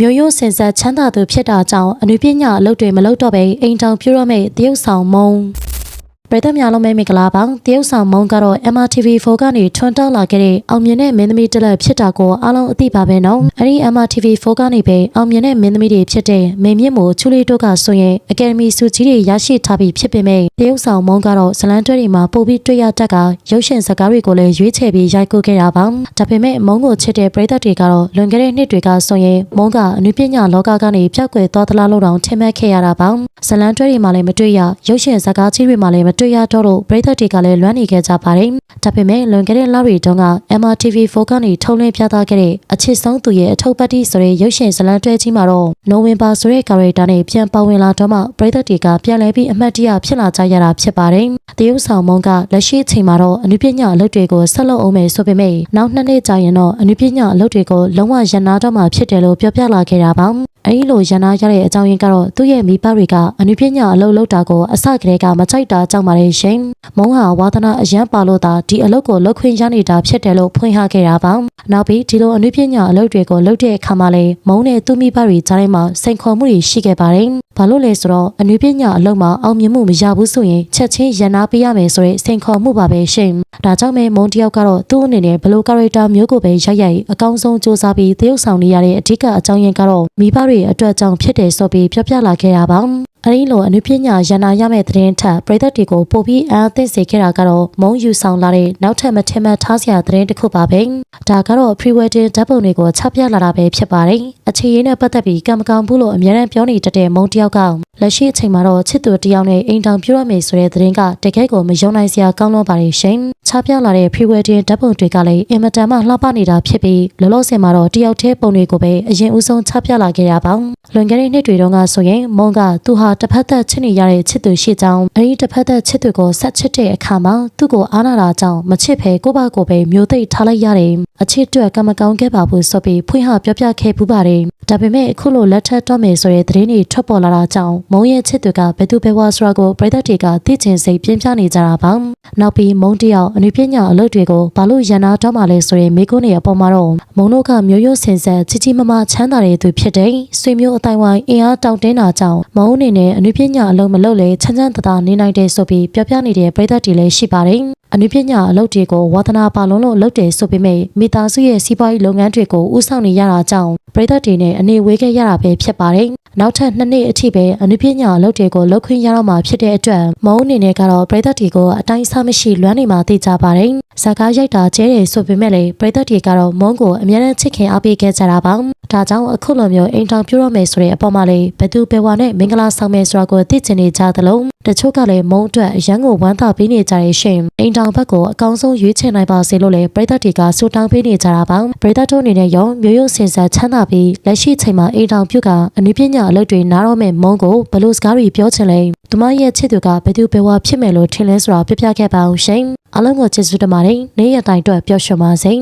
မျိုးရိုးစင်ဆက်ချမ်းသာသူဖြစ်တာကြောင့်အနုပညာအလုပ်တွေမလုပ်တော့ဘဲအိမ်တောင်ပြုတော့မဲ့တရုတ်ဆောင်မုံ ပရိသတ်များလုံးပဲမင်္ဂလာပါတရုတ်ဆောင်မုံကတော့ MRTV4 ကနေထွန်းတောက်လာခဲ့တဲ့အောင်မြင်တဲ့မင်းသမီးတစ်လက်ဖြစ်တာကိုအားလုံးအသိပါပဲနော်အဲ့ဒီ MRTV4 ကနေပဲအောင်မြင်တဲ့မင်းသမီးတွေဖြစ်တဲ့မင်းမြင့်မို့ချူလီတို့ကဆိုရင်အကယ်ဒမီစုကြီးတွေရရှိထားပြီးဖြစ်ပေမဲ့တရုတ်ဆောင်မုံကတော့ဇလန်တွဲတွေမှာပို့ပြီးတွေ့ရတတ်ကရုပ်ရှင်ဇာတ်ကားတွေကိုလည်းရွေးချယ်ပြီးရိုက်ကူးခဲ့တာပါဒါပေမဲ့မုံကိုချစ်တဲ့ပရိသတ်တွေကတော့လွန်ခဲ့တဲ့နှစ်တွေကဆိုရင်မုံကအနုပညာလောကကနေပြောက်ကွယ်သွားသလားလို့တောင်ထင်မှတ်ခဲ့ရတာပါဇလန်တွဲတွေမှာလည်းမတွေ့ရရုပ်ရှင်ဇာတ်ကားကြီးတွေမှာလည်းမတွေ့ရတော့လို့ပရိသတ်တွေကလည်းလွမ်းနေခဲ့ကြပါတယ်ဒါပေမဲ့လွန်ခဲ့တဲ့လတွေတုန်းက MRTV4 ကနေထုတ်လွှင့်ပြသခဲ့တဲ့အချစ်ဆုံးသူရဲ့အထုပ်ပတ်တိဆိုတဲ့ရုပ်ရှင်ဇာတ်လမ်းတွဲကြီးမှာတော့နိုဝင်ဘာဆိုတဲ့ character နဲ့ပြန်ပါဝင်လာတော့မှပရိသတ်တွေကပြန်လဲပြီးအမှတ်တရဖြစ်လာကြရတာဖြစ်ပါတယ်တရုတ်ဆောင်မုံကလက်ရှိအချိန်မှာတော့အနုပညာအလုပ်တွေကိုဆက်လုပ်အောင်မယ်ဆိုပေမဲ့နောက်နှစ်နှစ်ကြာရင်တော့အနုပညာအလုပ်တွေကိုလုံးဝရန်နာတော့မှဖြစ်တယ်လို့ပြောပြလာခဲ့တာပါ အဲဒီလိုရန်နာရတဲ့အကြောင်းရင်းကတော့သူ့ရဲ့မိဘတွေကအနုပညာအလုပ်လုပ်တာကိုအစကတည်းကမကြိုက်တာကြောင့်ပါလေရှင်မုံဟာဝါသနာအရန်ပါလို့သာဒီအလုပ်ကိုလုပ်ခွင့်ရနေတာဖြစ်တယ်လို့ဖွင့်ဟခဲ့တာပါနောက်ပြီးဒီလိုအနုပညာအလုပ်တွေကိုလုပ်တဲ့အခါမှာလေမုံနဲ့သူ့မိဘတွေကြားထဲမှာစိန်ခေါ်မှုတွေရှိခဲ့ပါတယ်ဘာလို့လဲဆိုတော့အနုပညာအလုပ်မှာအောင်မြင်မှုမရဘူးဆိုရင်ချက်ချင်းရန်နာပေးရမယ်ဆိုတဲ့စိန်ခေါ်မှုပါပဲရှင်ဒါကြောင့်မဲမုံတယောက်ကတော့သူ့အနေနဲ့ဘယ်လို character မျိုးကိုပဲရိုက်ရိုက်အကောင်းဆုံးစူးစမ်းပြီးသရုပ်ဆောင်နေရတဲ့အဓိကအကြောင်းရင်းကတော့မိဘတွေအတွက်ကြောင့်ဖြစ်တယ်ဆိုပြီးပြောပြလာခဲ့တာပါ အဲဒီလိုအနုပညာရန်နာရမယ့်သတင်းထက်ပရိသတ်တွေကိုပို့ပြီးအားသိစေခဲ့တာကတော့မုံယူဆောင်လာတဲ့နောက်ထပ်မထင်မှတ်ထားစရာသတင်းတစ်ခုပါပဲဒါကတော့ pre-wedding ဓာတ်ပုံတွေကိုချပြလာတာပဲဖြစ်ပါတယ်အခြေရင်းနဲ့ပတ်သက်ပြီးကံမကောင်းဘူးလို့အများရန်ပြောနေတတ်တဲ့မုံတယောက်ကလက်ရှိအချိန်မှာတော့ချစ်သူတယောက်နဲ့အိမ်တောင်ပြုရမယ်ဆိုတဲ့သတင်းကတကယ်ကိုမယုံနိုင်စရာကောင်းလို့ပါတယ်ရှင် ချပြလာတဲ့ pre-wedding ဓာတ်ပုံတွေကလည်းအင်မတန်မှလှပနေတာဖြစ်ပြီးလောလောဆယ်မှာတော့တယောက်တည်းပုံတွေကိုပဲအရင်ဦးဆုံးချပြလာခဲ့ရပါလွန်ခဲ့တဲ့နှစ်တွေတုန်းကဆိုရင်မုံကသူဟာတစ်ဖက်သက်ချစ်နေရတဲ့ချစ်သူရှိကြောင်းအဲဒီတစ်ဖက်သက်ချစ်သူကိုဆက်ချစ်တဲ့အခါမှာသူ့ကိုအားနာတာကြောင့်မချစ်ဖဲကိုယ့်ဘာကိုယ်ပဲမျိုးသိပ်ထားလိုက်ရတယ် အချစ်အတွက်ကမကောင်းခဲ့ပါဘူးဆိုပြီးဖွင့်ဟပြောပြခဲ့ပူပါတယ်ဒါပေမဲ့အခုလိုလက်ထပ်တော့မယ်ဆိုတဲ့သတင်းတွေထွက်ပေါ်လာတာကြောင့်မုံရဲ့ချစ်သူကဘယ်သူပဲဝါဆိုတာကိုပြည်သက်တွေကသိချင်စိတ်ပြင်းပြနေကြတာပါနောက်ပြီးမုံတယောက်အနုပညာအလုပ်တွေကိုဘာလို့ရန်နာတော့မှလဲဆိုရင်မိကုန်းနေအပေါ်မှာတော့မုံတို့ကမျိုးရိုးစင်ဆက်ချီချီမမချမ်းသာတဲ့သူဖြစ်တဲ့ဆွေမျိုးအတိုင်းဝိုင်းအင်အားတောင့်တင်းတာကြောင့်မုံအနေနဲ့အနုပညာအလုပ်မလုပ်လေချမ်းချမ်းသာသာနေနိုင်တယ်ဆိုပြီးပြောပြနေတဲ့ပြည်သက်တွေလည်းရှိပါတယ် အနုပညာအလုပ်တွေကိုဝါသနာပါလုံးလို့လုပ်တယ်ဆိုပေမဲ့မိသားစုရဲ့စီးပွားရေးလုပ်ငန်းတွေကိုဦးဆောင်နေရတာကြောင့်ပြည်သက်တွေနဲ့အနေဝေးခဲ့ရတာပဲဖြစ်ပါတယ်။ နောက်ထပ်နှစ်နှစ်အထိပဲအနုပညာအလုပ်တွေကိုလုပ်ခွင့်ရတော့မှာဖြစ်တဲ့အတွက်မုံအနေနဲ့ကတော့ပြည်သက်တွေကိုအတိုင်းအဆမရှိလွမ်းနေမှာသိကြပါတယ်။ဇာကားရိုက်တာကျဲတယ်ဆိုပေမဲ့လည်းပြည်သက်တွေကတော့မုံကိုအများနဲ့ချစ်ခင်အားပေးခဲ့ကြတာပါ။ဒါကြောင့်အခုလိုမျိုးအိမ်ထောင်ပြုတော့မယ်ဆိုတဲ့အပေါ်မှာလည်းဘသူပဲဝါနဲ့မင်္ဂလာဆောင်မယ်ဆိုတာကိုသိချင်နေကြသလိုတချို့ကလည်းမုံအတွက်အရန်ကိုဝမ်းသာပေးနေကြတဲ့ရှင်အိမ်ထောင်ဘက်ကိုအကောင်းဆုံးရွေးချယ်နိုင်ပါစေလို့လည်းပြည်သက်တွေကဆူတောင်းပေးနေကြတာပါပြည်သက်တို့အနေနဲ့ရောမျိုးရိုးစင်ဆက်ချမ်းသာပြီးလက်ရှိချိန်မှာအိမ်ထောင်ပြုကအနုပညာအလုပ်တွေနားတော့မဲ့မုံကိုဘလို့စကားတွေပြောချင်လဲသူမရဲ့ချစ်သူကဘယ်သူဘယ်ဝါဖြစ်မယ်လို့ထင်လဲဆိုတာပြပြခဲ့ပါအောင်ရှင်အလုံးကိုကျေးဇူးတင်ပါတယ်နေ့ရက်တိုင်းအတွက်ပျော်ရွှင်ပါစေ